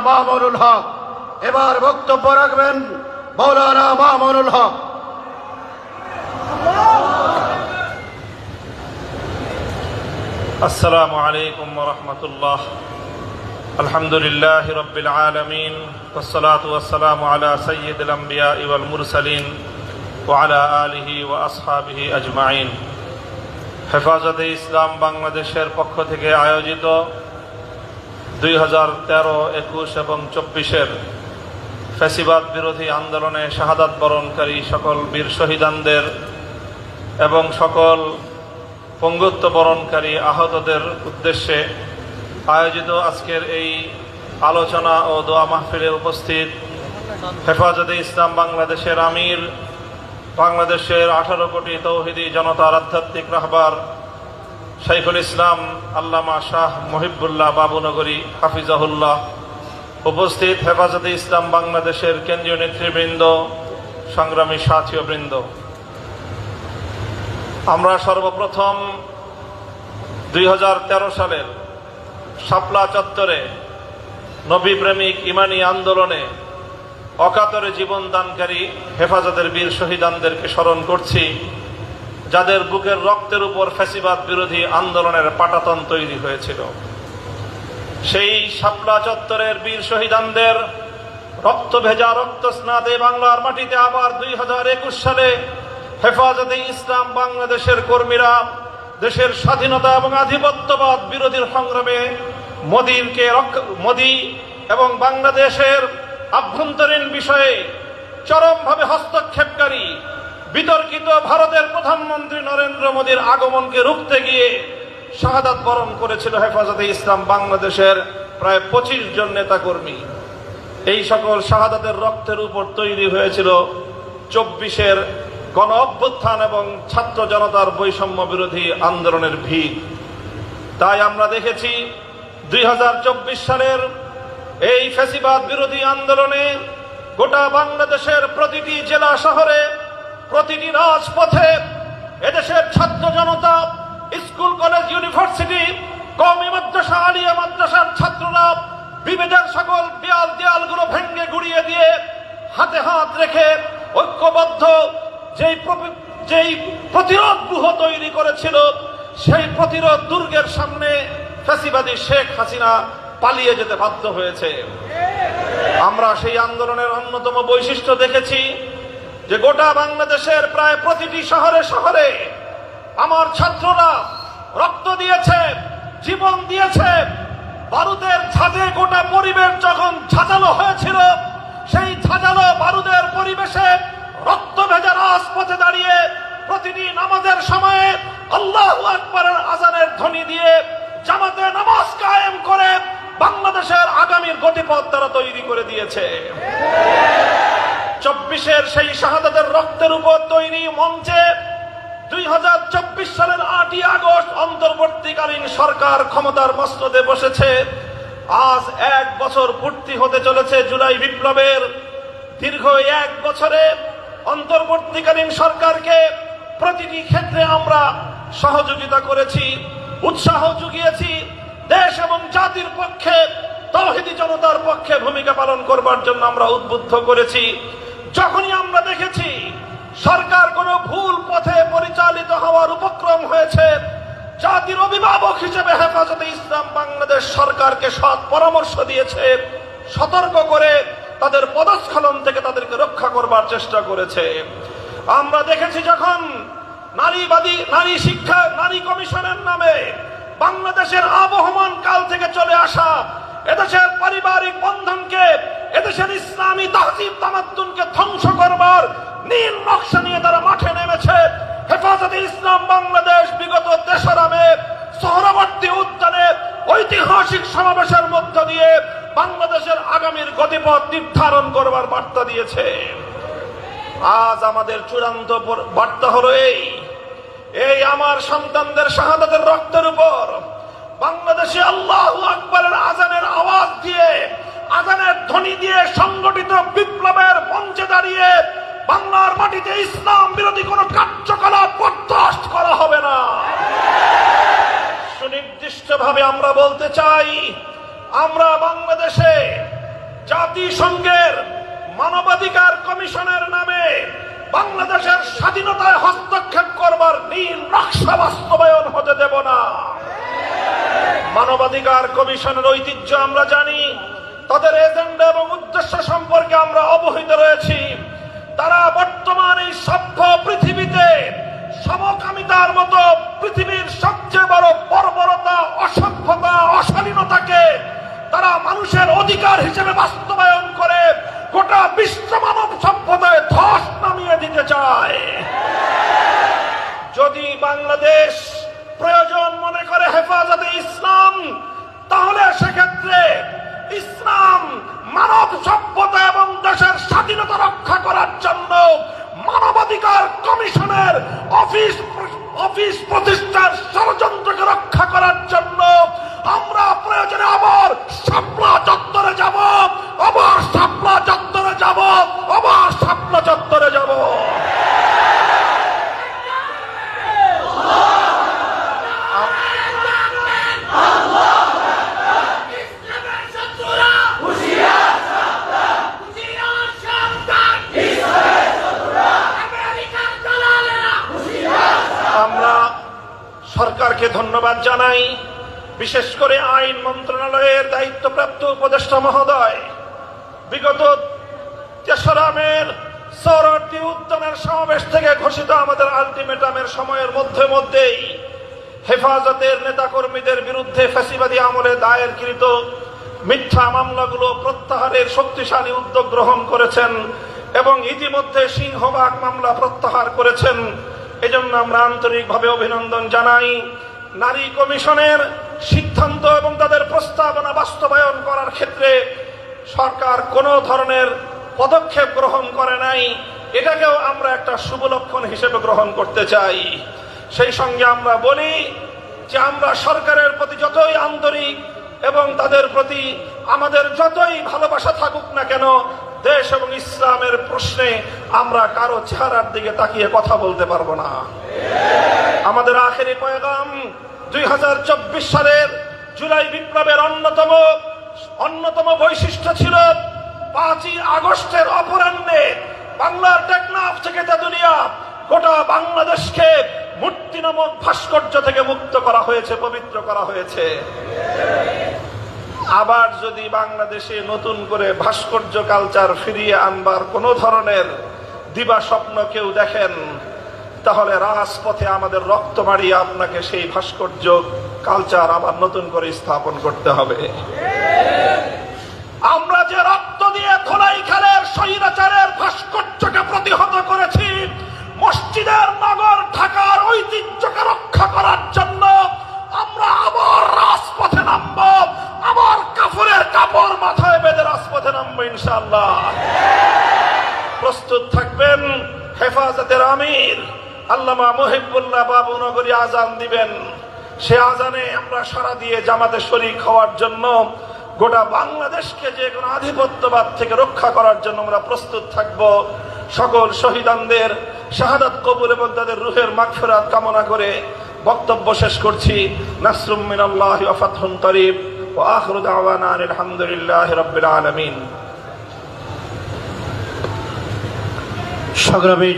মামুনুল হক এবার বক্তব্য রাখবেন মৌলানা মামুনুল হক السلام عليكم ورحمة الله الحمد لله رب العالمين والصلاة والسلام على سيد الأنبياء والمرسلين وعلى آله وأصحابه أجمعين হেফাজতে ইসলাম বাংলাদেশের পক্ষ থেকে আয়োজিত দুই হাজার তেরো, একুশ এবং চব্বিশের ফ্যাসিবাদ বিরোধী আন্দোলনে শাহাদাত বরণকারী সকল বীর শহীদানদের এবং সকল পঙ্গুত্ব বরণকারী আহতদের উদ্দেশ্যে আয়োজিত আজকের এই আলোচনা ও দোয়া মাহফিলে উপস্থিত হেফাজতে ইসলাম বাংলাদেশের আমির, বাংলাদেশের আঠারো কোটি তৌহিদি জনতার আধ্যাত্মিক রাহবার শাইখুল ইসলাম আল্লামা শাহ মহিবুল্লাহ বাবুনগরী হাফিজাহুল্লাহ উপস্থিত হেফাজতে ইসলাম বাংলাদেশের কেন্দ্রীয় নেতৃবৃন্দ, সংগ্রামী সাথীয়বৃন্দ আমরা সর্বপ্রথম দুই হাজার তেরো সালের শাপলা চত্বরে নবী প্রেমিক ইমানি আন্দোলনে অকাতরে জীবন দানকারী হেফাজতের বীর শহীদানদেরকে স্মরণ করছি। যাদের বুকের রক্তের উপর ফ্যাসিবাদ বিরোধী আন্দোলনের পাটাতন তৈরি হয়েছিল। সেই শাপলা চত্বরের বীর শহীদানদের রক্ত ভেজা রক্ত স্নাতে বাংলার মাটিতে আবার দুই হাজার একুশ সালে হেফাজতে ইসলাম বাংলাদেশের কর্মীরা দেশের স্বাধীনতা এবং আধিপত্যবাদ বিরোধীর সংগ্রামে রক্ষ- মোদী এবং বাংলাদেশের আভ্যন্তরীণ বিষয়ে চরমভাবে হস্তক্ষেপকারী বিতর্কিত ভারতের প্রধানমন্ত্রী নরেন্দ্র মোদীর আগমনকে রুখতে গিয়ে শাহাদাত বরণ করেছিল হেফাজতে ইসলাম বাংলাদেশের প্রায় পঁচিশ জন নেতাকর্মী। এই সকল শাহাদাতের রক্তের উপর তৈরি হয়েছিল চব্বিশের গণ অভ্যুত্থান এবং ছাত্র জনতার বৈষম্য বিরোধী আন্দোলনের ভিড় তাই আমরা দেখেছি দুই হাজার চব্বিশ সালের এই ফ্যাসিবাদ বিরোধী আন্দোলনে গোটা বাংলাদেশের প্রতিটি জেলা শহরে প্রতিটি রাজপথে এদেশের ছাত্র জনতা, স্কুল, কলেজ, ইউনিভার্সিটি কমি মাদ্রাসা, আলিয়া মাদ্রাসার ছাত্ররা বিভেদের সকল দেয়াল দেয়ালগুলো ভেঙ্গে গুড়িয়ে দিয়ে হাতে হাত রেখে ঐক্যবদ্ধ যেই যেই প্রতিরোধ গুহ তৈরি করেছিল, সেই প্রতিরোধ দুর্গের সামনে ফ্যাসিবাদী শেখ হাসিনা পালিয়ে যেতে বাধ্য হয়েছে। আমরা সেই আন্দোলনের অন্যতম বৈশিষ্ট্য দেখেছি। যে গোটা বাংলাদেশের প্রায় প্রতিটি শহরে শহরে আমার ছাত্ররা রক্ত দিয়েছে, জীবন দিয়েছে। বারুদের ছাদে গোটা পরিবেশ যখন ঝাঁঝালো হয়েছিল, সেই ছাজালো বারুদের পরিবেশে রক্ত ভেজা রাজপথে দাঁড়িয়ে প্রতিটি নামাজের সময়ে আল্লাহ আকবরের আজানের ধ্বনি দিয়ে জামাতে নামাজ কায়েম করে বাংলাদেশের আগামীর গতিপথ তারা তৈরি করে দিয়েছে। চব্বিশের সেই শাহাদাতের রক্তের উপর তৈরি মঞ্চে দুই হাজার চব্বিশ সালের আটই আগস্ট অন্তর্বর্তীকালীন সরকার ক্ষমতার মস্তদে বসেছে। আজ এক বছর পূর্তি হতে চলেছে জুলাই বিপ্লবের। দীর্ঘ এক বছরে অন্তর্বর্তীকালীন সরকারকে প্রতিটি ক্ষেত্রে আমরা সহযোগিতা করেছি, উৎসাহ জুগিয়েছি দেশ এবং জাতির পক্ষে, তৌহিদি জনতার পক্ষে ভূমিকা পালন করবার জন্য আমরা উদ্বুদ্ধ করেছি। যখনই আমরা দেখেছি সরকার কোনো ভুল পথে পরিচালিত হওয়ার উপক্রম হয়েছে, জাতির অভিভাবক হিসেবে হেফাজতে ইসলাম বাংলাদেশ সরকারকে সৎ পরামর্শ দিয়েছে, সতর্ক করে তাদের পদস্খলন থেকে তাদেরকে রক্ষা করবার চেষ্টা করেছে। আমরা দেখেছি যখন নারীবাদী, নারী শিক্ষা, নারী কমিশনের নামে বাংলাদেশের আবহমান কাল থেকে চলে আসা এদেশের পারিবারিক বন্ধনকে, এদেশের ইসলামী তাহজিব তামাদ্দুনকে ধ্বংস করবার নীল নকশা নিয়ে তারা মাঠে নেমেছে। হেফাজতে ইসলাম বাংলাদেশ বিগত তেসরা মে সোহরাবর্তী উদ্যানে ঐতিহাসিক সমাবেশের মধ্য দিয়ে বাংলাদেশের আগামীর গতিপথ নির্ধারণ করবার বার্তা দিয়েছে। আজ আমাদের চূড়ান্ত বার্তা হলো এই। এই আমার সন্তানদের শাহাদাতের রক্তের উপর। বাংলাদেশে আল্লাহ ধ্বনি দিয়ে সংগঠিত বিপ্লবের মঞ্চে দাঁড়িয়ে বাংলার মাটিতে ইসলাম বিরোধী কোনো কার্যকলাপ বরদাস্ত করা হবে না। সুনির্দিষ্টভাবে আমরা বলতে চাই, আমরা বাংলাদেশে জাতিসংঘের মানবাধিকার কমিশনের নামে বাংলাদেশের স্বাধীনতায় হস্তক্ষেপ করবার নীল নকশা বাস্তবায়ন হতে দেব না। মানবাধিকার কমিশনের ঐতিহ্য আমরা জানি তাদের এজেন্ডা এবং উদ্দেশ্য সম্পর্কে আমরা অবহিত রয়েছি। তারা বর্তমান এই সভ্য পৃথিবীতে সমকামিতার মতো পৃথিবীর সবচেয়ে বড় বর্বরতা, অসভ্যতা, অশালীনতাকে তারা মানুষের অধিকার হিসেবে বাস্তবায়ন করে গোটা বিশ্ব মানব সভ্যতায় ধস নামিয়ে দিতে চায়। যদি বাংলাদেশ প্রয়োজন মনে করে হেফাজতে ইসলাম, তাহলে সেক্ষেত্রে ইসলাম মানব সভ্যতা এবং দেশের স্বাধীনতা রক্ষা করার জন্য মানবাধিকার কমিশনের অফিস অফিস প্রতিষ্ঠার ষড়যন্ত্রকে রক্ষা করার জন্য আমরা প্রয়োজনে আবার শাপলা চত্বরে যাব আবার শাপলা চত্বরে যাব আবার শাপলা চত্বরে যাব ইসলামের শত্রুরা হুঁশিয়ার সাবধান হুঁশিয়ার সাবধান ইসলামের শত্রুরা আমেরিকার দালালেরা হুঁশিয়ার আমরা সরকারকে ধন্যবাদ জানাই। বিশেষ করে আইন মন্ত্রণালয়ের দায়িত্বপ্রাপ্ত উপদেষ্টা মহোদয়। বিগত তেসরামের সৌরটি উদ্যানের সমাবেশ থেকে ঘোষিত আমাদের আলটিমেটামের সময়ের মধ্যে মধ্যেই হেফাজতের নেতাকর্মীদের বিরুদ্ধে ফ্যাসিবাদী আমলে দায়েরকৃত মিথ্যা মামলাগুলো প্রত্যাহারের শক্তিশালী উদ্যোগ গ্রহণ করেছেন এবং ইতিমধ্যে সিংহবাগ মামলা প্রত্যাহার করেছেন। এজন্য আমরা আন্তরিকভাবে অভিনন্দন জানাই। নারী কমিশনের সিদ্ধান্ত এবং তাদের প্রস্তাবনা বাস্তবায়ন করার ক্ষেত্রে সরকার কোনো ধরনের পদক্ষেপ গ্রহণ করে নাই। এটাকেও আমরা একটা শুভ লক্ষণ হিসেবে গ্রহণ করতে চাই। সেই সঙ্গে আমরা বলি যে আমরা সরকারের প্রতি যতই আন্তরিক এবং তাদের প্রতি আমাদের যতই ভালোবাসা থাকুক না কেন, দেশ এবং ইসলামের প্রশ্নে আমরা কারও চেহারার দিকে তাকিয়ে কথা বলতে পারব না। আমাদের আখেরি পয়গাম দুই হাজার চব্বিশ সালের জুলাই বিপ্লবের অন্যতম অন্যতম বৈশিষ্ট্য ছিল পাঁচই আগস্টের অপরাহ্নে বাংলার টেকনাফ থেকে তেতুলিয়া গোটা বাংলাদেশকে মূর্তি নামক ভাস্কর্য থেকে মুক্ত করা হয়েছে, পবিত্র করা হয়েছে। আবার যদি বাংলাদেশে নতুন করে ভাস্কর্য কালচার ফিরিয়ে আনবার কোনো ধরনের দিবা স্বপ্ন কেউ দেখেন তাহলে রাজপথে আমাদের রক্ত মারিয়ে আপনাকে সেই ভাস্কর্য কালচার আবার নতুন করে স্থাপন করতে হবে। আমরা যে রক্ত দিয়ে ধোলাই খালের স্বৈরাচারের ভাস্কর্যকে প্রতিহত করেছি, মসজিদের নগর ঢাকার ঐতিহ্যকে রক্ষা করার জন্য আমরা আবার রাজপথে নামব, আবার কাফুরের কাপড় মাথায় বেঁধে রাজপথে নামবো ইনশাল্লাহ প্রস্তুত থাকবেন হেফাজতের আমির। আল্লামা মুহিবুল্লাহ বাবু নগরী আজান দিবেন। সে আজানে আমরা সারা দিয়ে জামাতে শরিক হওয়ার জন্য গোটা বাংলাদেশকে যে কোনো আধিপত্যবাদ থেকে রক্ষা করার জন্য আমরা প্রস্তুত থাকব। সকল শহীদানদের শাহাদাত কবুল এবং তাদের রুহের মাগফিরাত কামনা করে বক্তব্য শেষ করছি। নাসরুম মিনাল্লাহ ওয়া ফাতহুন করিব ওয়া আখিরু দাওয়ানা আলহামদুলিল্লাহি সংগ্রামী